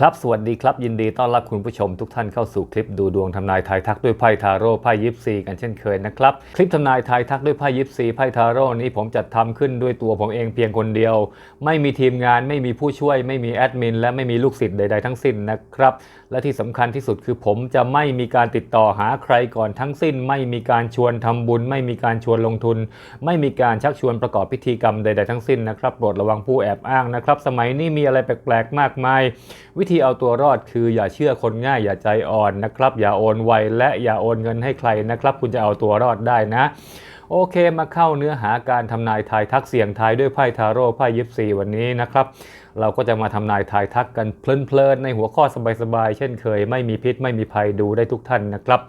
ครับสวัสดีครับยินดีต้อนรับคุณผู้ชมทุกท่านเข้าสู่คลิปดูดวงทำนายทายทักด้วยไพ่ทาโร่ไพ่ยิปซีกันเช่นเคยนะครับคลิปทำนายทายทักด้วยไพ่ยิปซีไพ่ทาโร่นี้ผมจัดทำขึ้นด้วยตัวผมเองเพียงคนเดียว ไม่มีทีมงานไม่มีผู้ช่วย ไม่มีแอดมินและไม่มีลูกศิษย์ใดๆทั้งสิ้นนะครับและที่สำคัญที่สุดคือผมจะไม่มีการติดต่อหาใครก่อนทั้งสิ้น ไม่มีการชวนทำบุญ ไม่มีการชวนลงทุน ไม่มีการชักชวนประกอบพิธีกรรมใด ๆทั้งสิ้นนะครับโปรดระวังผู้แอบอ้างนะครับสมัยนี้มีอะไรแปลกๆมากมายวิธีเอาตัวรอดคืออย่าเชื่อคนง่ายอย่าใจอ่อนนะครับ อย่าโอนไวและอย่าโอนเงินให้ใครนะครับ คุณจะเอาตัวรอดได้นะโอเคมาเข้าเนื้อหาการทำนายทายทักเสียงทายด้วยไพ่ทาโร่ไพ่ยิปซีวันนี้นะครับ เราก็จะมาทำนายทายทักกันเพลินๆในหัวข้อสบายๆ เช่นเคย ไม่มีพิษไม่มีภัยดูได้ทุกท่านนะครับ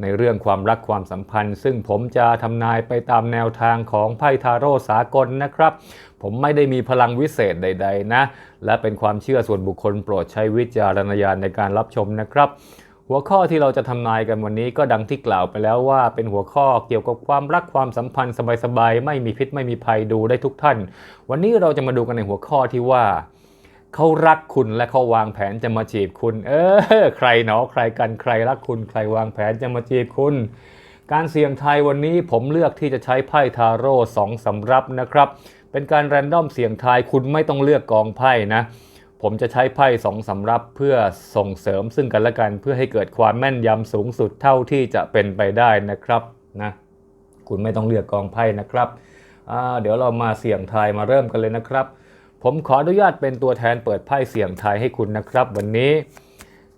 ในเรื่องความรักความสัมพันธ์ ซึ่งผมจะทำนายไปตามแนวทางของไพ่ทาโร่สากลนะครับผมไม่ได้มีพลังวิเศษใด ๆ นะ และเป็นความเชื่อส่วนบุคคลโปรดใช้วิจารณญาณในการรับชมนะครับ หัวข้อที่เราจะทำนายกันวันนี้ก็ดังที่กล่าวไปแล้วว่า เป็นหัวข้อเกี่ยวกับความรักความสัมพันธ์สบายๆ ไม่มีพิษไม่มีภัยดูได้ทุกท่าน วันนี้เราจะมาดูกันในหัวข้อที่ว่า เขารักคุณและเขาวางแผนจะมาจีบคุณ เออ ใครหนอใครกันใครรักคุณ ใครวางแผนจะมาจีบคุณ การเสี่ยงทายวันนี้ผมเลือกที่จะใช้ไพ่ทาโร่สองสำรับนะครับ เป็นการแรนดอมเสี่ยงทายคุณไม่ต้องเลือกกองไพ่นะ ผมจะใช้ไพ่สองสำรับเพื่อส่งเสริมซึ่งกันและกัน เพื่อให้เกิดความแม่นยำสูงสุดเท่าที่จะเป็นไปได้นะครับนะ คุณไม่ต้องเลือกกองไพ่นะครับเดี๋ยวเรามาเสี่ยงทายมาเริ่มกันเลยนะครับ ผมขออนุญาตเป็นตัวแทนเปิดไพ่เสี่ยงทายให้คุณนะครับ วันนี้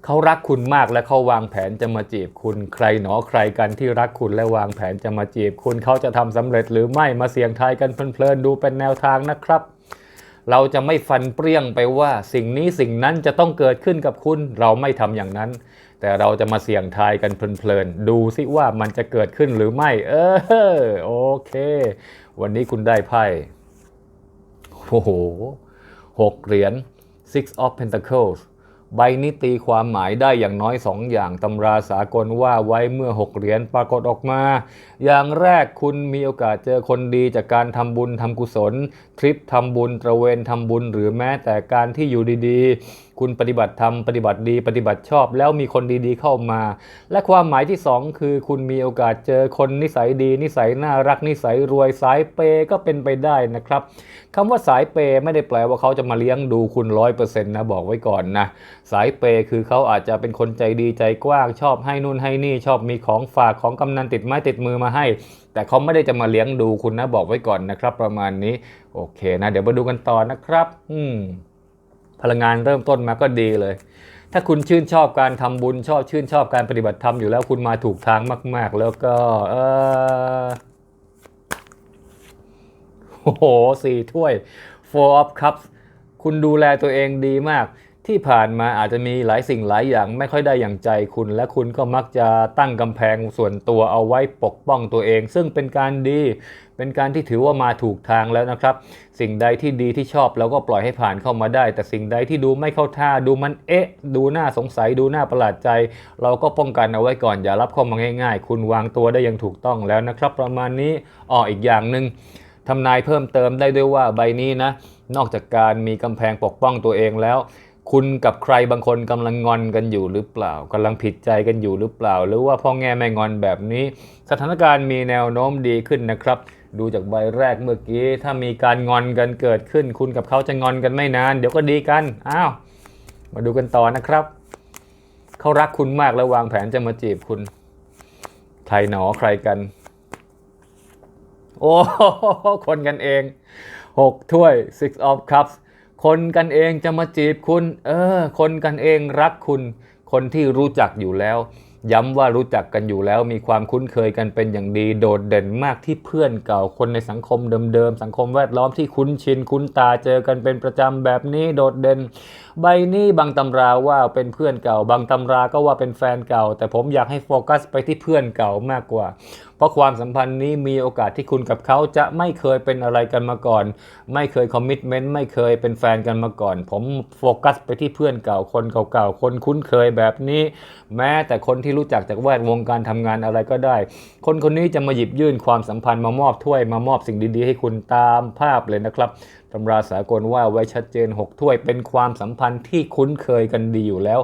เขารักคุณมากและเขาวางแผนจะมาจีบคุณใครหนอใครกันที่รักคุณและวางแผนจะมาจีบคุณเขาจะทำสำเร็จหรือไม่มาเสี่ยงทายกันเพลินๆดูเป็นแนวทางนะครับ เราจะไม่ฟันเปรี้ยงไปว่าสิ่งนี้สิ่งนั้นจะต้องเกิดขึ้นกับคุณ เราไม่ทำอย่างนั้น แต่เราจะมาเสี่ยงทายกันเพลินๆดูซิว่ามันจะเกิดขึ้นหรือไม่ เออโอเค วันนี้คุณได้ไพ่ โอ้โหหกเหรียญ six of pentacles ใบนี้ตีความหมายได้อย่างน้อยสองอย่างตำราสากลว่าไว้เมื่อ 6 เหรียญปรากฏออกมา อย่างแรกคุณมีโอกาสเจอคนดีจากการทำบุญทำกุศล ทริปทำบุญตระเวนทำบุญหรือแม้แต่การที่อยู่ดีๆคุณปฏิบัติธรรมปฏิบัติดีปฏิบัติชอบ แล้วมีคนดีๆเข้ามา และความหมายที่สองคือคุณมีโอกาสเจอคนนิสัยดี นิสัยน่ารักนิสัยรวยสายเปย์ก็เป็นไปได้นะครับคำว่าสายเปย์ไม่ได้แปลว่าเขาจะมาเลี้ยงดูคุณร้อยเปอร์เซ็นต์นะบอกไว้ก่อนนะสายเปย์คือเขาอาจจะเป็นคนใจดีใจกว้างชอบให้นู่นให้นี่ชอบมีของฝากของกำนันติดไม้ติดมือมาให้ แต่เขาไม่ได้จะมาเลี้ยงดูคุณนะบอกไว้ก่อนนะครับ ประมาณนี้โอเคนะ เดี๋ยวมาดูกันต่อนะครับ อืม พลังงานเริ่มต้นมาก็ดีเลย ถ้าคุณชื่นชอบการทำบุญชอบชื่นชอบการปฏิบัติธรรมอยู่แล้วคุณมาถูกทางมาก ๆ แล้วก็เออโอ้โหสี่ถ้วย four of cups คุณดูแลตัวเองดีมาก ที่ผ่านมาอาจจะมีหลายสิ่งหลายอย่างไม่ค่อยได้อย่างใจคุณ และคุณก็มักจะตั้งกำแพงส่วนตัวเอาไว้ปกป้องตัวเอง ซึ่งเป็นการดี เป็นการที่ถือว่ามาถูกทางแล้วนะครับ สิ่งใดที่ดีที่ชอบเราก็ปล่อยให้ผ่านเข้ามาได้ แต่สิ่งใดที่ดูไม่เข้าท่าดูมันเอ๊ะ ดูน่าสงสัยดูน่าประหลาดใจ เราก็ป้องกันเอาไว้ก่อนอย่ารับเข้ามาง่ายๆ คุณวางตัวได้อย่างถูกต้องแล้วนะครับ ประมาณนี้อ้ออีกอย่างหนึ่งทำนายเพิ่มเติมได้ด้วยว่าใบนี้นะนอกจากการมีกำแพงปกป้องตัวเองแล้ว คุณกับใครบางคนกำลังงอนกันอยู่หรือเปล่ากำลังผิดใจกันอยู่หรือเปล่า หรือว่าพ่อแง่แม่งอนแบบนี้ สถานการณ์มีแนวโน้มดีขึ้นนะครับ ดูจากใบแรกเมื่อกี้ ถ้ามีการงอนกันเกิดขึ้น คุณกับเขาจะงอนกันไม่นาน เดี๋ยวก็ดีกัน อ้าว มาดูกันต่อนะครับ เขารักคุณมากแล้ววางแผนจะมาจีบคุณใครหนอใครกัน โอ้คนกันเอง6ถ้วย six of cups คนกันเองจะมาจีบคุณ เออ คนกันเองรักคุณ คนที่รู้จักอยู่แล้ว ย้ำว่ารู้จักกันอยู่แล้ว มีความคุ้นเคยกันเป็นอย่างดี โดดเด่นมากที่เพื่อนเก่า คนในสังคมเดิมๆ สังคมแวดล้อมที่คุ้นชิน คุ้นตาเจอกันเป็นประจำแบบนี้ โดดเด่น ใบนี้บางตำราว่าเป็นเพื่อนเก่า บางตำราก็ว่าเป็นแฟนเก่า แต่ผมอยากให้โฟกัสไปที่เพื่อนเก่ามากกว่า ราะความสัมพันธ์นี้มีโอกาสที่คุณกับเขาจะไม่เคยเป็นอะไรกันมาก่อน ไม่เคยคอมมิชเมนต์ไม่เคยเป็นแฟนกันมาก่อน ผมโฟกัสไปที่เพื่อนเก่าคนเก่าๆคนคุ้นเคยแบบนี้ แม้แต่คนที่รู้จักจากแวดวงการทำงานอะไรก็ได้ คนคนนี้จะมาหยิบยื่นความสัมพันธ์มามอบถ้วยมามอบสิ่งดีๆ ให้คุณตามภาพเลยนะครับตำราสากลว่าไว้ชัดเจน 6 ถ้วยเป็นความสัมพันธ์ที่คุ้นเคยกันดีอยู่แล้ว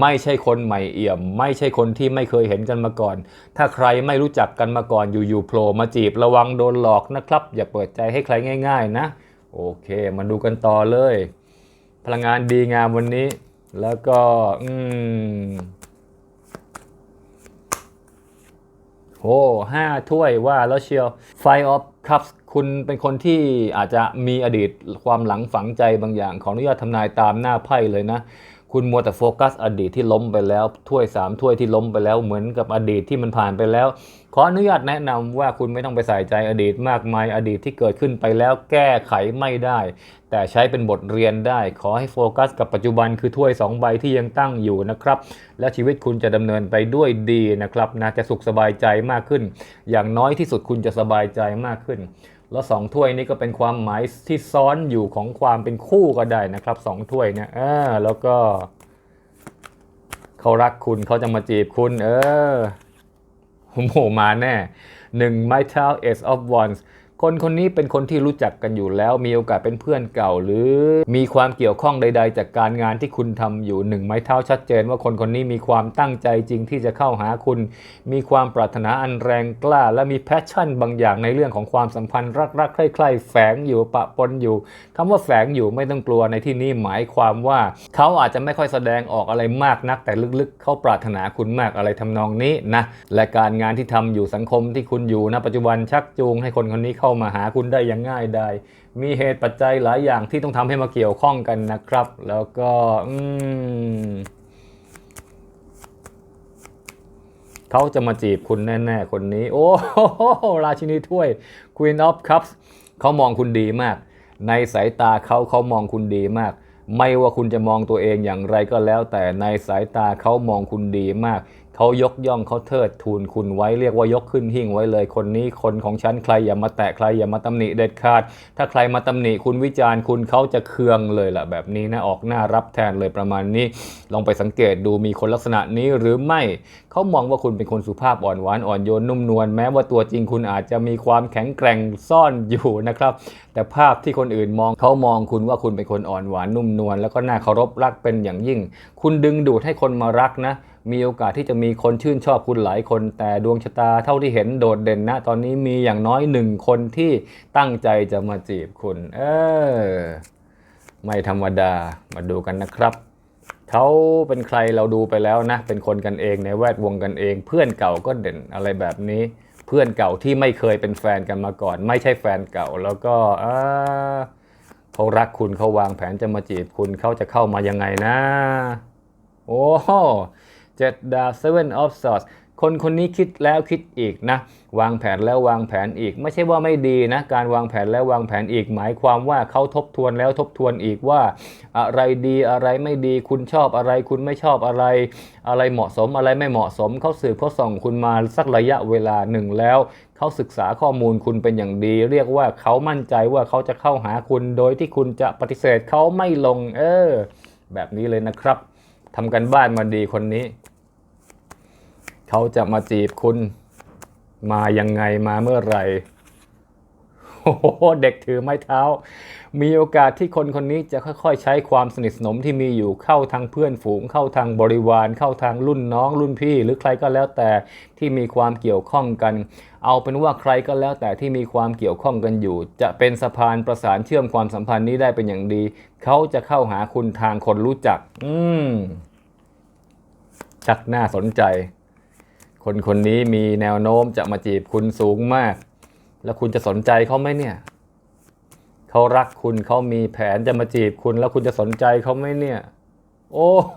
ไม่ใช่คนใหม่เอี่ยม ไม่ใช่คนที่ไม่เคยเห็นกันมาก่อน ถ้าใครไม่รู้จักกันมาก่อนอยู่ๆโผล่มาจีบระวังโดนหลอกนะครับ อย่าเปิดใจให้ใครง่าย ๆ นะ โอเค มาดูกันต่อเลย พลังงานดีงามวันนี้ แล้วก็ อืม โอ้ห้าถ้วยว่าแล้วเชียวไฟออฟครับคุณเป็นคนที่อาจจะมีอดีตความหลังฝังใจบางอย่าง ขออนุญาตทำนายตามหน้าไพ่เลยนะ คุณมัวแต่โฟกัสอดีตที่ล้มไปแล้ว ถ้วย 3 ถ้วยที่ล้มไปแล้วเหมือนกับอดีตที่มันผ่านไปแล้ว ขออนุญาตแนะนำว่าคุณไม่ต้องไปใส่ใจอดีตมากมายอดีตที่เกิดขึ้นไปแล้วแก้ไขไม่ได้ แต่ใช้เป็นบทเรียนได้ ขอให้โฟกัสกับปัจจุบันคือถ้วย 2 ใบที่ยังตั้งอยู่นะครับ และชีวิตคุณจะดำเนินไปด้วยดีนะครับนะจะสุขสบายใจมากขึ้น อย่างน้อยที่สุดคุณจะสบายใจมากขึ้น แล้วสองถ้วยนี้ก็เป็นความหมายที่ซ้อนอยู่ของความเป็นคู่ก็ได้นะครับสองถ้วยเนี่ยอ่าแล้วก็เขารักคุณเขาจะมาจีบคุณ เออโอ้โหมาแน่หนึ่งไม้เท้า Ace of Wands คนคนนี้เป็นคนที่รู้จักกันอยู่แล้ว มีโอกาสเป็นเพื่อนเก่า หรือมีความเกี่ยวข้องใด ๆ จากการงานที่คุณทำอยู่หนึ่งไม้เท้าชัดเจน ว่าคนคนนี้มีความตั้งใจจริงที่จะเข้าหาคุณ มีความปรารถนาอันแรงกล้า และมีแพชชั่นบางอย่างในเรื่องของความสัมพันธ์รักๆใคร่ๆแฝงอยู่ปะปนอยู่คำว่าแฝงอยู่ไม่ต้องกลัวในที่นี้หมายความว่า เขาอาจจะไม่ค่อยแสดงออกอะไรมากนัก แต่ลึกๆ เขาปรารถนาคุณมากอะไรทำนองนี้นะและการงานที่ทำอยู่สังคมที่คุณอยู่ณปัจจุบันชักจูงให้คนคนนี้เข้าามาหาคุณได้อย่างง่ายได้ มีเหตุปัจจัยหลายอย่างที่ต้องทำให้มาเกี่ยวข้องกันนะครับ แล้วก็อืมเขาจะมาจีบคุณแน่ ๆ คนนี้ โอ้ราชินีถ้วย Queen of Cups เขามองคุณดีมาก ในสายตาเขาเขามองคุณดีมาก ไม่ว่าคุณจะมองตัวเองอย่างไรก็แล้ว แต่ในสายตาเขามองคุณดีมาก เขายกย่องเขาเทิดทูนคุณไว้เรียกว่ายกขึ้นหิ่งไว้เลย คนนี้คนของฉันใครอย่ามาแตะใครอย่ามาตำหนิเด็ดขาด ถ้าใครมาตำหนิคุณวิจารณ์คุณเขาจะเคืองเลยล่ะแบบนี้นะออกหน้ารับแทนเลยประมาณนี้ ลองไปสังเกตดูมีคนลักษณะนี้หรือไม่เขามองว่าคุณเป็นคนสุภาพอ่อนหวานอ่อนโยนนุ่มนวลแม้ว่าตัวจริงคุณอาจจะมีความแข็งแกร่งซ่อนอยู่นะครับ แต่ภาพที่คนอื่นมองเขามองคุณว่าคุณเป็นคนอ่อนหวานนุ่มนวลแล้วก็น่าเคารพรักเป็นอย่างยิ่ง คุณดึงดูดให้คนมารักนะ มีโอกาสที่จะมีคนชื่นชอบคุณหลายคน แต่ดวงชะตาเท่าที่เห็นโดดเด่นนะตอนนี้มีอย่างน้อยหนึ่งคนที่ตั้งใจจะมาจีบคุณ เออ ไม่ธรรมดามาดูกันนะครับเขาเป็นใครเราดูไปแล้วนะ เป็นคนกันเองในแวดวงกันเอง เพื่อนเก่าก็เด่นอะไรแบบนี้ เพื่อนเก่าที่ไม่เคยเป็นแฟนกันมาก่อน ไม่ใช่แฟนเก่าแล้วก็เขารักคุณเขาวางแผนจะมาจีบคุณเขาจะเข้ามายังไงนะ โอ้ เจ็ดดาบ seven of swords คนคนนี้คิดแล้วคิดอีกนะ วางแผนแล้ววางแผนอีก ไม่ใช่ว่าไม่ดีนะ การวางแผนแล้ววางแผนอีก หมายความว่าเขาทบทวนแล้วทบทวนอีกว่า อะไรดีอะไรไม่ดีคุณชอบอะไร คุณไม่ชอบอะไร อะไรเหมาะสมอะไรไม่เหมาะสมเขาสืบเขาส่องคุณมาสักระยะเวลาหนึ่งแล้วเขาศึกษาข้อมูลคุณเป็นอย่างดี เรียกว่าเขามั่นใจว่าเขาจะเข้าหาคุณโดยที่คุณจะปฏิเสธเขาไม่ลง เออ แบบนี้เลยนะครับทำกันบ้านมาดีคนนี้ เขาจะมาจีบคุณ มายังไงมาเมื่อไหร่โอ้โหเด็กถือไม้เท้า มีโอกาสที่คนคนนี้จะค่อยๆ ใช้ความสนิทสนมที่มีอยู่เข้าทางเพื่อนฝูง เข้าทางบริวาร เข้าทางรุ่นน้องรุ่นพี่ หรือใครก็แล้วแต่ที่มีความเกี่ยวข้องกัน เอาเป็นว่าใครก็แล้วแต่ที่มีความเกี่ยวข้องกันอยู่ จะเป็นสะพานประสานเชื่อมความสัมพันธ์นี้ได้เป็นอย่างดี เขาจะเข้าหาคุณทางคนรู้จัก อืมชักน่าสนใจ คนคนนี้มีแนวโน้มจะมาจีบคุณสูงมาก แล้วคุณจะสนใจเขาไหมเนี่ยเขารักคุณเขามีแผนจะมาจีบคุณ แล้วคุณจะสนใจเขาไหมเนี่ย โอ้โห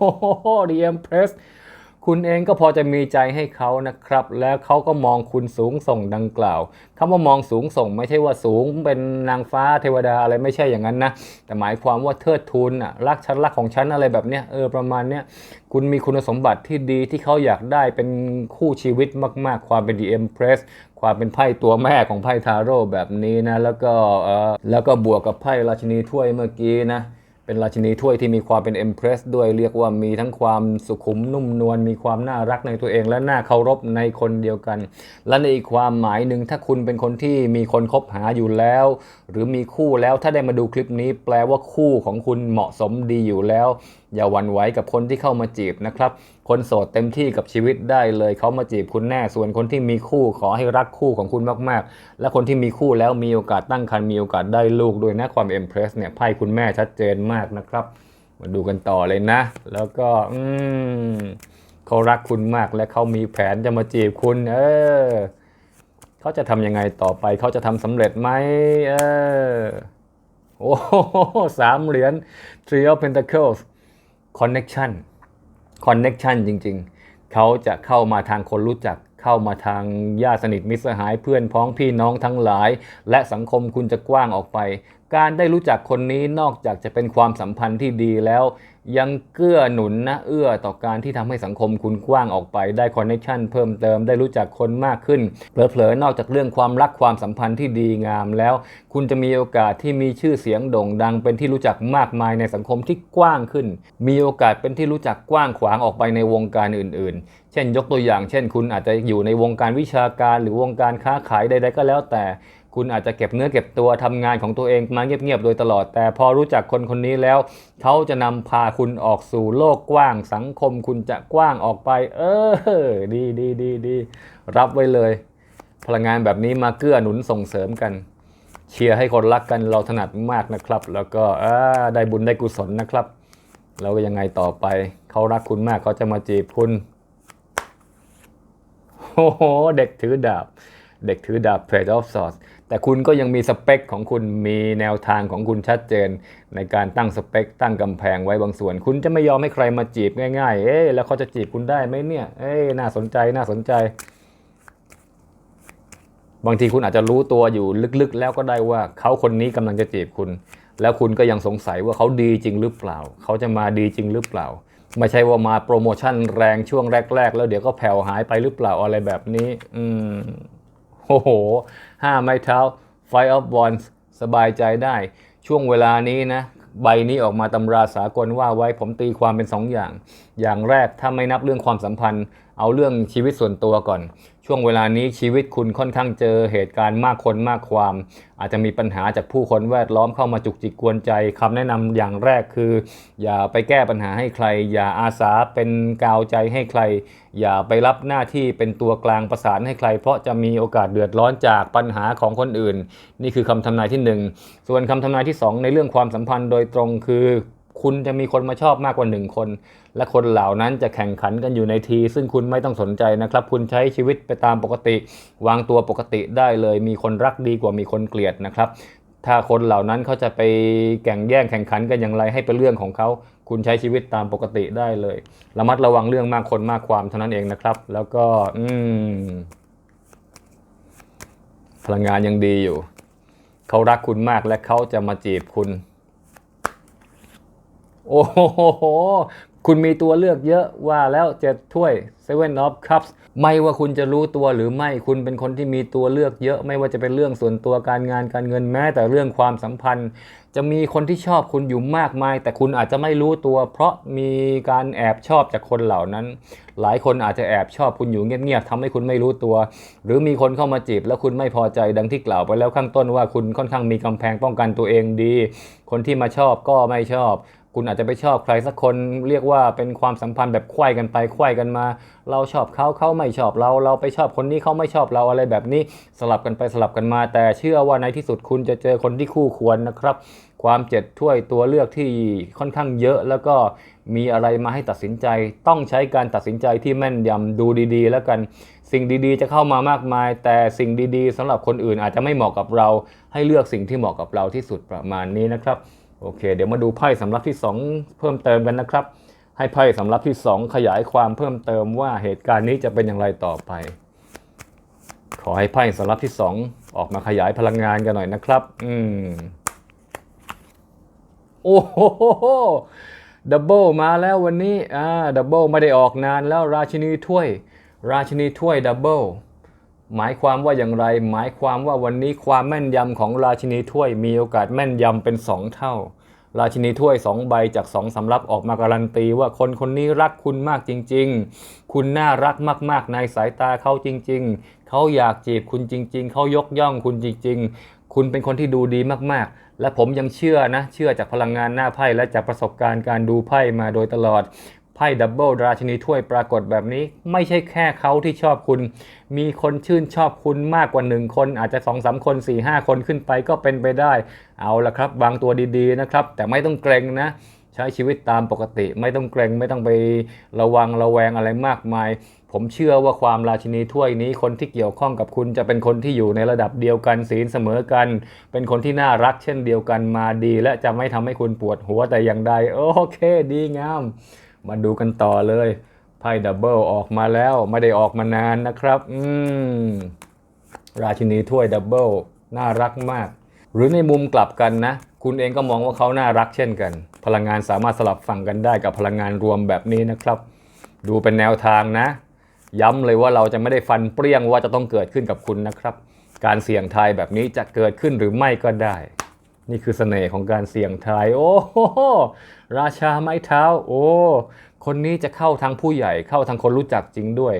ดีเอ็มเพรส คุณเองก็พอจะมีใจให้เขานะครับ แล้วเขาก็มองคุณสูงส่งดังกล่าวคำว่ามองสูงส่งไม่ใช่ว่าสูงเป็นนางฟ้าเทวดาอะไรไม่ใช่อย่างนั้นนะ แต่หมายความว่าเทิดทูนอะรักฉันรักของฉันอะไรแบบเนี้ยเออประมาณเนี้ยคุณมีคุณสมบัติที่ดีที่เขาอยากได้เป็นคู่ชีวิตมาก ๆ ความเป็น The Empress ความเป็นไพ่ตัวแม่ของไพ่ทาโร่แบบนี้นะแล้วก็เออแล้วก็บวกกับไพ่ราชินีถ้วยเมื่อกี้นะ เป็นราชินีถ้วยที่มีความเป็นเอ็มเพรสด้วยเรียกว่ามีทั้งความสุขุมนุ่มนวลมีความน่ารักในตัวเอง และน่าเคารพในคนเดียวกัน และในอีกความหมายหนึ่งถ้าคุณเป็นคนที่มีคนคบหาอยู่แล้ว หรือมีคู่แล้วถ้าได้มาดูคลิปนี้ แปลว่าคู่ของคุณเหมาะสมดีอยู่แล้ว อย่าหวั่นไหวกับคนที่เข้ามาจีบนะครับ คนโสดเต็มที่กับชีวิตได้เลยเขามาจีบคุณแน่ส่วนคนที่มีคู่ขอให้รักคู่ของคุณมากๆ และคนที่มีคู่แล้วมีโอกาสตั้งครรภ์มีโอกาสได้ลูกด้วยนะความเอ็มเพรสเนี่ยไพ่คุณแม่ชัดเจนมากนะครับ มาดูกันต่อเลยนะ แล้วก็อืมเขารักคุณมากและเขามีแผนจะมาจีบคุณ เออเขาจะทำยังไงต่อไปเขาจะทำสำเร็จไหมเออโอ้สามเหรียญ Three of Pentacles Connection คอนเน็ชันจริง ๆ เขาจะเข้ามาทางคนรู้จัก เข้ามาทางญาติสนิทมิตรสหายเพื่อนพ้องพี่น้องทั้งหลาย และสังคมคุณจะกว้างออกไป การได้รู้จักคนนี้นอกจากจะเป็นความสัมพันธ์ที่ดีแล้ว ยังเกื้อหนุนนะเอื้อต่อการที่ทำให้สังคมคุณกว้างออกไป ได้คอนเนคชันเพิ่มเติมได้รู้จักคนมากขึ้นเผลอๆนอกจากเรื่องความรักความสัมพันธ์ที่ดีงามแล้ว คุณจะมีโอกาสที่มีชื่อเสียงโด่งดัง เป็นที่รู้จักมากมายในสังคมที่กว้างขึ้น มีโอกาสเป็นที่รู้จักกว้างขวางออกไปในวงการอื่น ๆ เช่น ยกตัวอย่าง เช่น คุณอาจจะอยู่ในวงการวิชาการ หรือวงการค้าขายใดๆก็แล้วแต่ คุณอาจจะเก็บเนื้อเก็บตัวทำงานของตัวเองมาเงียบๆโดยตลอด แต่พอรู้จักคนคนนี้แล้ว เขาจะนำพาคุณออกสู่โลกกว้าง สังคมคุณจะกว้างออกไป เออ ดีดีดีดีรับไว้เลย พลังงานแบบนี้มาเกื้อหนุนส่งเสริมกัน เชียร์ให้คนรักกันเราถนัดมากนะครับ แล้วก็ได้บุญได้กุศลนะครับ แล้วก็ยังไงต่อไป เขารักคุณมากเขาจะมาจีบคุณโอ้โหเด็กถือดาบ เด็กถือดาบ Page of Swords แต่คุณก็ยังมีสเปคของคุณมีแนวทางของคุณชัดเจน ในการตั้งสเปค ตั้งกำแพงไว้บางส่วน คุณจะไม่ยอมให้ใครมาจีบง่ายๆ เอ๊ะแล้วเขาจะจีบคุณได้ไหมเนี่ย เอ๊ะน่าสนใจน่าสนใจ บางทีคุณอาจจะรู้ตัวอยู่ลึกๆ แล้วก็ได้ว่าเขาคนนี้กำลังจะจีบคุณ แล้วคุณก็ยังสงสัยว่าเขาดีจริงหรือเปล่า เขาจะมาดีจริงหรือเปล่าไม่ใช่ว่ามาโปรโมชั่นแรงช่วงแรก ๆ แล้วเดี๋ยวก็แผ่วหายไปหรือเปล่าอะไรแบบนี้ อืม โอ้โหห้าไม้เท้าไฟออฟบอลสบายใจได้ ช่วงเวลานี้นะ ใบนี้ออกมาตำราสากลว่าไว้ผมตีความเป็นสองอย่าง อย่างแรกถ้าไม่นับเรื่องความสัมพันธ์ เอาเรื่องชีวิตส่วนตัวก่อน ช่วงเวลานี้ชีวิตคุณค่อนข้างเจอเหตุการณ์มากคนมากความ อาจจะมีปัญหาจากผู้คนแวดล้อมเข้ามาจุกจิกกวนใจคำแนะนำอย่างแรกคือ อย่าไปแก้ปัญหาให้ใคร อย่าอาสาเป็นกาวใจให้ใคร อย่าไปรับหน้าที่เป็นตัวกลางประสานให้ใคร เพราะจะมีโอกาสเดือดร้อนจากปัญหาของคนอื่น นี่คือคำทำนายที่หนึ่งส่วนคำทำนายที่สองในเรื่องความสัมพันธ์โดยตรงคือ คุณจะมีคนมาชอบมากกว่าหนึ่งคน และคนเหล่านั้นจะแข่งขันกันอยู่ในที ซึ่งคุณไม่ต้องสนใจนะครับ คุณใช้ชีวิตไปตามปกติ วางตัวปกติได้เลย มีคนรักดีกว่ามีคนเกลียดนะครับ ถ้าคนเหล่านั้นเขาจะไปแข่งแย่งแข่งขันกันอย่างไรให้เป็นเรื่องของเขา คุณใช้ชีวิตตามปกติได้เลย ระมัดระวังเรื่องมากคนมากความเท่านั้นเองนะครับ แล้วก็อืมพลังงานยังดีอยู่ เขารักคุณมากและเขาจะมาจีบคุณ โอ้โห คุณมีตัวเลือกเยอะว่าแล้วเจ็ดถ้วย Seven of Cups ไม่ว่าคุณจะรู้ตัวหรือไม่คุณเป็นคนที่มีตัวเลือกเยอะ ไม่ว่าจะเป็นเรื่องส่วนตัวการงานการเงินแม้แต่เรื่องความสัมพันธ์ จะมีคนที่ชอบคุณอยู่มากมาย แต่คุณอาจจะไม่รู้ตัว เพราะมีการแอบชอบจากคนเหล่านั้น หลายคนอาจจะแอบชอบคุณอยู่เงียบๆทำให้คุณไม่รู้ตัว หรือมีคนเข้ามาจีบแล้วคุณไม่พอใจดังที่กล่าวไปแล้วข้างต้นว่าคุณค่อนข้างมีกำแพงป้องกันตัวเองดี คนที่มาชอบก็ไม่ชอบ คุณอาจจะไปชอบใครสักคนเรียกว่าเป็นความสัมพันธ์แบบไขว้กันไปไขว้กันมา เราชอบเขาเขาไม่ชอบเรา เราไปชอบคนนี้เขาไม่ชอบเราอะไรแบบนี้สลับกันไปสลับกันมา แต่เชื่อว่าในที่สุดคุณจะเจอคนที่คู่ควรนะครับ ความเจ็ดถ้วยตัวเลือกที่ค่อนข้างเยอะ แล้วก็มีอะไรมาให้ตัดสินใจ ต้องใช้การตัดสินใจที่แม่นยำดูดีๆ แล้วกันสิ่งดีๆ จะเข้ามามากมาย แต่สิ่งดีๆสำหรับคนอื่นอาจจะไม่เหมาะกับเรา ให้เลือกสิ่งที่เหมาะกับเราที่สุดประมาณนี้นะครับ โอเค เดี๋ยวมาดูไพ่สำรับที่ 2 เพิ่มเติมกันนะครับ ให้ไพ่สำรับที่ 2 ขยายความเพิ่มเติมว่าเหตุการณ์นี้จะเป็นอย่างไรต่อไป ขอให้ไพ่สำรับที่ 2 ออกมาขยายพลังงานกันหน่อยนะครับ อืมโอ้โหดับเบิลมาแล้ววันนี้อ่าดับเบิลไม่ได้ออกนานแล้วราชินีถ้วย ราชินีถ้วยดับเบิล หมายความว่าอย่างไร หมายความว่าวันนี้ความแม่นยำของราชินีถ้วยมีโอกาสแม่นยำเป็น 2 เท่า ราชินีถ้วย 2 ใบจาก 2สำรับออกมาการันตีว่าคนคนนี้รักคุณมากจริง ๆ คุณน่ารักมากๆ ในสายตาเขาจริง ๆ เขาอยากจีบคุณจริง ๆ เขายกย่องคุณจริง ๆ คุณเป็นคนที่ดูดีมากๆ และผมยังเชื่อนะ เชื่อจากพลังงานหน้าไพ่และจากประสบการณ์การดูไพ่มาโดยตลอด พ่ดับเบิลราชินีถ้วยปรากฏแบบนี้ ไม่ใช่แค่เขาที่ชอบคุณ มีคนชื่นชอบคุณมากกว่าหนึ่งคนอาจจะสองสามคน4ี่ห้าคนขึ้นไปก็เป็นไปได้ เอาละครับวางตัวดีๆนะครับ แต่ไม่ต้องเกรงนะ ใช้ชีวิตตามปกติ ไม่ต้องเกรงไม่ต้องไประวังระแวงอะไรมากมาย ผมเชื่อว่าความราชินีถ้วยนี้คนที่เกี่ยวข้องกับคุณจะเป็นคนที่อยู่ในระดับเดียวกันศีลเสมอกัน เป็นคนที่น่ารักเช่นเดียวกันมาดี และจะไม่ทำให้คุณปวดหัวแต่อย่างใดโอเค ดีงาม มาดูกันต่อเลยไพ่ดับเบิลออกมาแล้วไม่ได้ออกมานานนะครับ อืม ราชินีถ้วยดับเบิลน่ารักมาก หรือในมุมกลับกันนะ คุณเองก็มองว่าเขาน่ารักเช่นกัน พลังงานสามารถสลับฝั่งกันได้กับพลังงานรวมแบบนี้นะครับ ดูเป็นแนวทางนะ ย้ำเลยว่าเราจะไม่ได้ฟันเปรี้ยงว่าจะต้องเกิดขึ้นกับคุณนะครับ การเสี่ยงทายแบบนี้จะเกิดขึ้นหรือไม่ก็ได้ นี่คือเสน่ห์ของการเสี่ยงทาย โอ้โหราชาไม้เท้า โอ้คนนี้จะเข้าทางผู้ใหญ่เข้าทางคนรู้จักจริงด้วย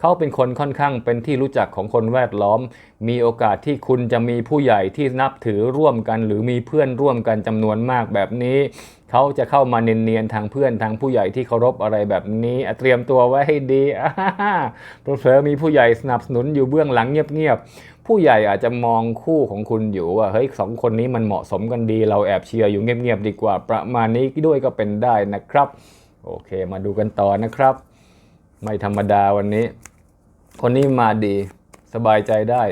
เขาเป็นคนค่อนข้างเป็นที่รู้จักของคนแวดล้อม มีโอกาสที่คุณจะมีผู้ใหญ่ที่นับถือร่วมกัน หรือมีเพื่อนร่วมกันจำนวนมากแบบนี้ เขาจะเข้ามาเนียนๆทางเพื่อนทางผู้ใหญ่ที่เคารพอะไรแบบนี้เตรียมตัวไว้ให้ดีอ่าฮ่าฮ่าเผลอมีผู้ใหญ่สนับสนุนอยู่เบื้องหลังเงียบๆ ผู้ใหญ่อาจจะมองคู่ของคุณอยู่ว่าเฮ้ยสองคนนี้มันเหมาะสมกันดี เราแอบเชียร์อยู่เงียบๆดีกว่า ประมาณนี้ด้วยก็เป็นได้นะครับ โอเค มาดูกันต่อนะครับ ไม่ธรรมดาวันนี้ คนนี้มาดีสบายใจได้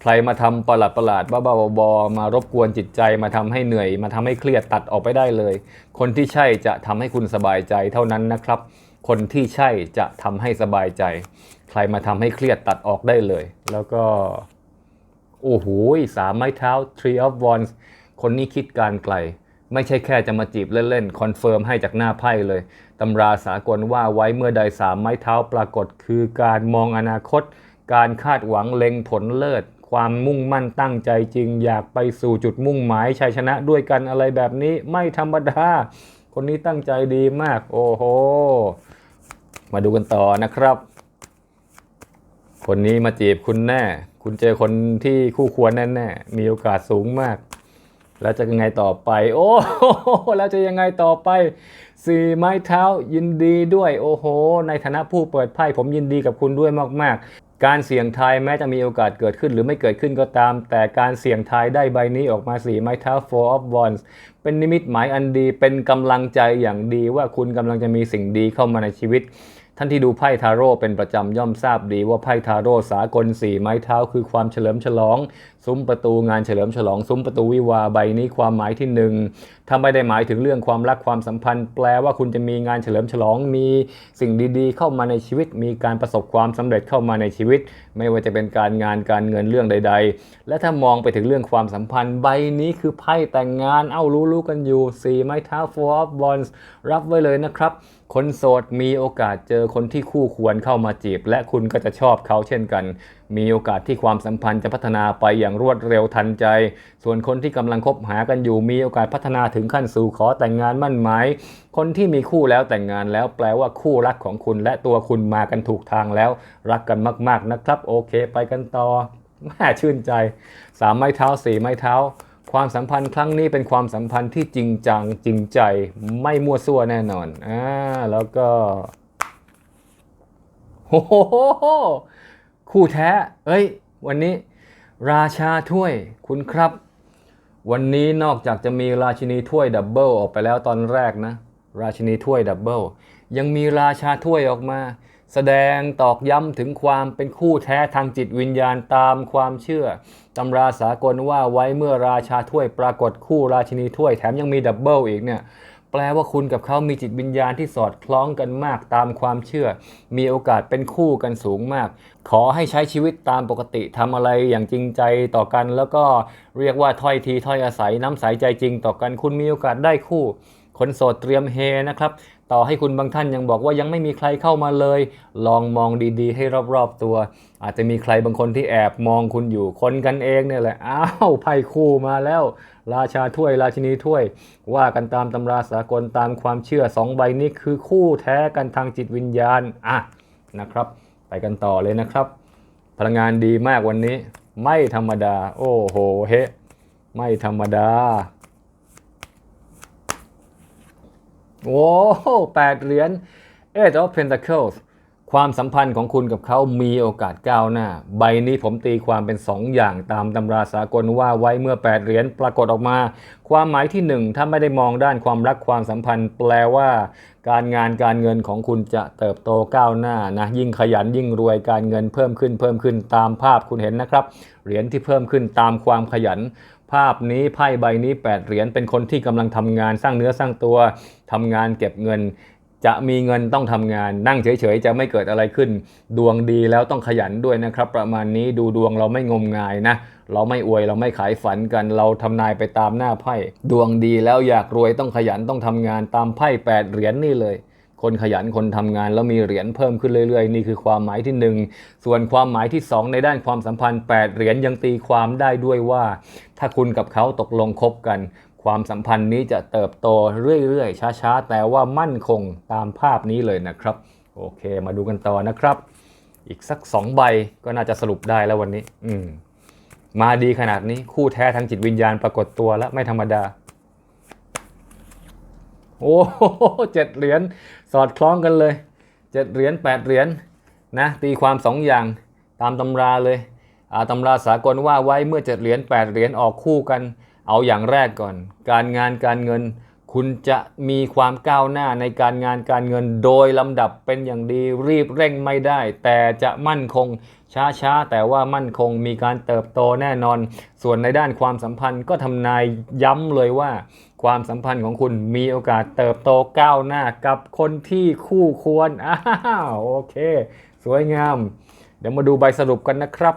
ใครมาทำประหลาดประหลาดๆบ้าๆบอๆมารบกวนจิตใจมาทำให้เหนื่อย มาทำให้เครียดตัดออกไปได้เลย คนที่ใช่จะทำให้คุณสบายใจเท่านั้นนะครับ คนที่ใช่จะทำให้สบายใจ ใครมาทำให้เครียดตัดออกได้เลย แล้วก็ โอ้โหสามไม้เท้า Three of Wands คนนี้คิดการไกล ไม่ใช่แค่จะมาจีบเล่นๆ คอนเฟิร์มให้จากหน้าไพ่เลย ตำราสากลว่าไว้เมื่อใดสามไม้เท้าปรากฏ คือการมองอนาคต การคาดหวังเล็งผลเลิศ ความมุ่งมั่นตั้งใจจริง อยากไปสู่จุดมุ่งหมายชัยชนะด้วยกันอะไรแบบนี้ไม่ธรรมดา คนนี้ตั้งใจดีมาก โอ้โห มาดูกันต่อนะครับ คนนี้มาจีบคุณแน่ คุณเจอคนที่คู่ควรแน่ๆมีโอกาสสูงมาก แล้วจะยังไงต่อไป โอ้แล้วจะยังไงต่อไปสี่ไม้เท้ายินดีด้วย โอ้โห ในฐานะผู้เปิดไพ่ผมยินดีกับคุณด้วยมาก ๆการเสี่ยงทายแม้จะมีโอกาสเกิดขึ้นหรือไม่เกิดขึ้นก็ตาม แต่การเสี่ยงทายได้ใบนี้ออกมาสี่ไม้เท้า four of wands เป็นนิมิตหมายอันดีเป็นกำลังใจอย่างดีว่าคุณกำลังจะมีสิ่งดีเข้ามาในชีวิต ท่านที่ดูไพ่ทาโร่เป็นประจำย่อมทราบดีว่าไพ่ทาโร่สากลสี่ไม้เท้าคือความเฉลิมฉลอง ซุ้มประตูงานเฉลิมฉลองซุ้มประตูวิวาใบนี้ความหมายที่หนึ่งถ้าไม่ได้หมายถึงเรื่องความรักความสัมพันธ์ แปลว่าคุณจะมีงานเฉลิมฉลองมีสิ่งดีๆ เข้ามาในชีวิต มีการประสบความสำเร็จเข้ามาในชีวิต ไม่ว่าจะเป็นการงานการเงินเรื่องใด ๆ และถ้ามองไปถึงเรื่องความสัมพันธ์ ใบนี้คือไพ่แต่งงานเอ้ารู้ๆกันอยู่สี่ไม้เท้า four of wands รับไว้เลยนะครับคนโสดมีโอกาสเจอคนที่คู่ควรเข้ามาจีบ และคุณก็จะชอบเขาเช่นกัน มีโอกาสที่ความสัมพันธ์จะพัฒนาไปอย่างรวดเร็วทันใจ ส่วนคนที่กำลังคบหากันอยู่ มีโอกาสพัฒนาถึงขั้นสู่ขอแต่งงานมั่นหมาย คนที่มีคู่แล้วแต่งงานแล้วแปลว่าคู่รักของคุณและตัวคุณมากันถูกทางแล้ว รักกันมาก ๆนะครับ โอเค ไปกันต่อแม่ชื่นใจสามไม้เท้าสี่ไม้เท้า ความสัมพันธ์ครั้งนี้เป็นความสัมพันธ์ที่จริงจังจริงใจไม่มั่วซั่วแน่นอนอ่าแล้วก็โอ้โห คู่แท้ เอ้ย วันนี้ ราชาถ้วยคุณครับ วันนี้นอกจากจะมีราชินีถ้วยดับเบิลออกไปแล้วตอนแรกนะ ราชินีถ้วยดับเบิลยังมีราชาถ้วยออกมา แสดงตอกย้ำถึงความเป็นคู่แท้ทางจิตวิญญาณตามความเชื่อตำราสากลว่าไว้เมื่อราชาถ้วยปรากฏคู่ราชินีถ้วยแถมยังมีดับเบิลอีกเนี่ย แปลว่าคุณกับเขามีจิตวิญญาณที่สอดคล้องกันมากตามความเชื่อ มีโอกาสเป็นคู่กันสูงมาก ขอให้ใช้ชีวิตตามปกติทำอะไรอย่างจริงใจต่อกัน แล้วก็เรียกว่าถ้อยทีถ้อยอาศัยน้ำใสใจจริงต่อกัน คุณมีโอกาสได้คู่ คนโสดเตรียมเฮนะครับ ต่อให้คุณบางท่านยังบอกว่ายังไม่มีใครเข้ามาเลย ลองมองดีๆ ให้รอบๆตัว อาจจะมีใครบางคนที่แอบมองคุณอยู่คนกันเองเนี่ยแหละ อ้าวไพ่คู่มาแล้ว ราชาถ้วยราชินีถ้วย ว่ากันตามตำราสากลตามความเชื่อสองใบนี้คือคู่แท้กันทางจิตวิญญาณอะนะครับ ไปกันต่อเลยนะครับ พลังงานดีมากวันนี้ ไม่ธรรมดา โอ้โหเฮไม่ธรรมดา โอ้แปดเหรียญ Eight of Pentacles ความสัมพันธ์ของคุณกับเขามีโอกาสก้าวหน้า ใบนี้ผมตีความเป็น 2 อย่างตามตำราสากลว่าไว้เมื่อ 8 เหรียญปรากฏออกมา ความหมายที่ 1 ถ้าไม่ได้มองด้านความรักความสัมพันธ์ แปลว่า การงานการเงินของคุณจะเติบโตก้าวหน้านะยิ่งขยันยิ่งรวยการเงินเพิ่มขึ้นเพิ่มขึ้นตามภาพคุณเห็นนะครับ เหรียญที่เพิ่มขึ้นตามความขยัน ภาพนี้ไพ่ใบนี้ 8 เหรียญเป็นคนที่กำลังทำงานสร้างเนื้อสร้างตัวทำงานเก็บเงิน จะมีเงินต้องทำงาน นั่งเฉยๆ จะไม่เกิดอะไรขึ้น ดวงดีแล้วต้องขยันด้วยนะครับ ประมาณนี้ดูดวงเราไม่งมงายนะ เราไม่อวยเราไม่ขายฝันกัน เราทำนายไปตามหน้าไพ่ ดวงดีแล้วอยากรวยต้องขยันต้องทำงานตามไพ่แปดเหรียญนี่เลย คนขยันคนทำงานแล้วมีเหรียญเพิ่มขึ้นเรื่อยๆ นี่คือความหมายที่หนึ่งส่วนความหมายที่สองในด้านความสัมพันธ์ 8 เหรียญยังตีความได้ด้วยว่า ถ้าคุณกับเขาตกลงคบกัน ความสัมพันธ์นี้จะเติบโตเรื่อยๆ ช้าๆ แต่ว่ามั่นคงตามภาพนี้เลยนะครับ โอเค มาดูกันต่อนะครับ อีกสักสองใบก็น่าจะสรุปได้แล้ววันนี้ อืมมาดีขนาดนี้คู่แท้ทางจิตวิญญาณปรากฏตัวแล้วไม่ธรรมดา โอ้โหเจ็ดเหรียญสอดคล้องกันเลยเจ็ดเหรียญแปดเหรียญนะตีความสองอย่างตามตำราเลยตำราสากลว่าไว้เมื่อเจ็ดเหรียญแปดเหรียญออกคู่กัน เอาอย่างแรกก่อน การงานการเงิน คุณจะมีความก้าวหน้าในการงานการเงินโดยลำดับเป็นอย่างดีรีบเร่งไม่ได้ แต่จะมั่นคงช้าๆ แต่ว่ามั่นคงมีการเติบโตแน่นอน ส่วนในด้านความสัมพันธ์ก็ทำนายย้ำเลยว่า ความสัมพันธ์ของคุณมีโอกาสเติบโตก้าวหน้ากับคนที่คู่ควรอ้าวโอเค สวยงาม เดี๋ยวมาดูใบสรุปกันนะครับ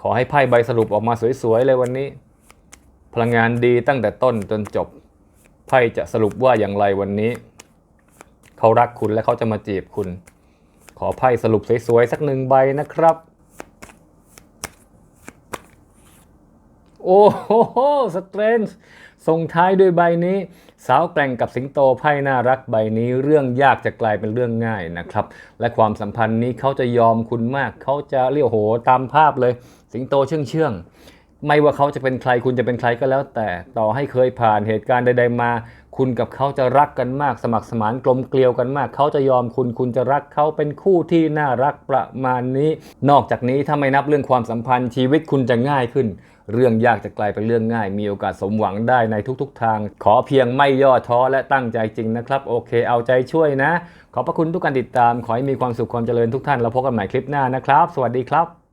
ขอให้ไพ่ใบสรุปออกมาสวยๆเลยวันนี้ พลังงานดีตั้งแต่ต้นจนจบ ไพ่จะสรุปว่าอย่างไรวันนี้ เขารักคุณและเขาจะมาจีบคุณ ขอไพ่สรุปสวยๆสักหนึ่งใบนะครับ โอ้โหสเตรนจ์ส่งท้ายด้วยใบนี้ สาวแกร่งกับสิงโตไพ่น่ารักใบนี้เรื่องยากจะกลายเป็นเรื่องง่ายนะครับ และความสัมพันธ์นี้เขาจะยอมคุณมาก เขาจะเรียกโหตามภาพเลย สิงโตเชื่องเชื่อง ไม่ว่าเขาจะเป็นใครคุณจะเป็นใครก็แล้ว แต่ต่อให้เคยผ่านเหตุการณ์ใด ๆ มา คุณกับเขาจะรักกันมาก สมัครสมานกลมเกลียวกันมาก เขาจะยอมคุณคุณจะรักเขาเป็นคู่ที่น่ารักประมาณนี้ นอกจากนี้ถ้าไม่นับเรื่องความสัมพันธ์ชีวิตคุณจะง่ายขึ้น เรื่องยากจะกลายเป็นเรื่องง่าย มีโอกาสสมหวังได้ในทุกๆ ทาง ขอเพียงไม่ย่อท้อและตั้งใจจริงนะครับ โอเค เอาใจช่วยนะ ขอบพระคุณทุกการติดตาม ขอให้มีความสุขความเจริญทุกท่าน แล้วพบกันใหม่คลิปหน้านะครับ สวัสดีครับ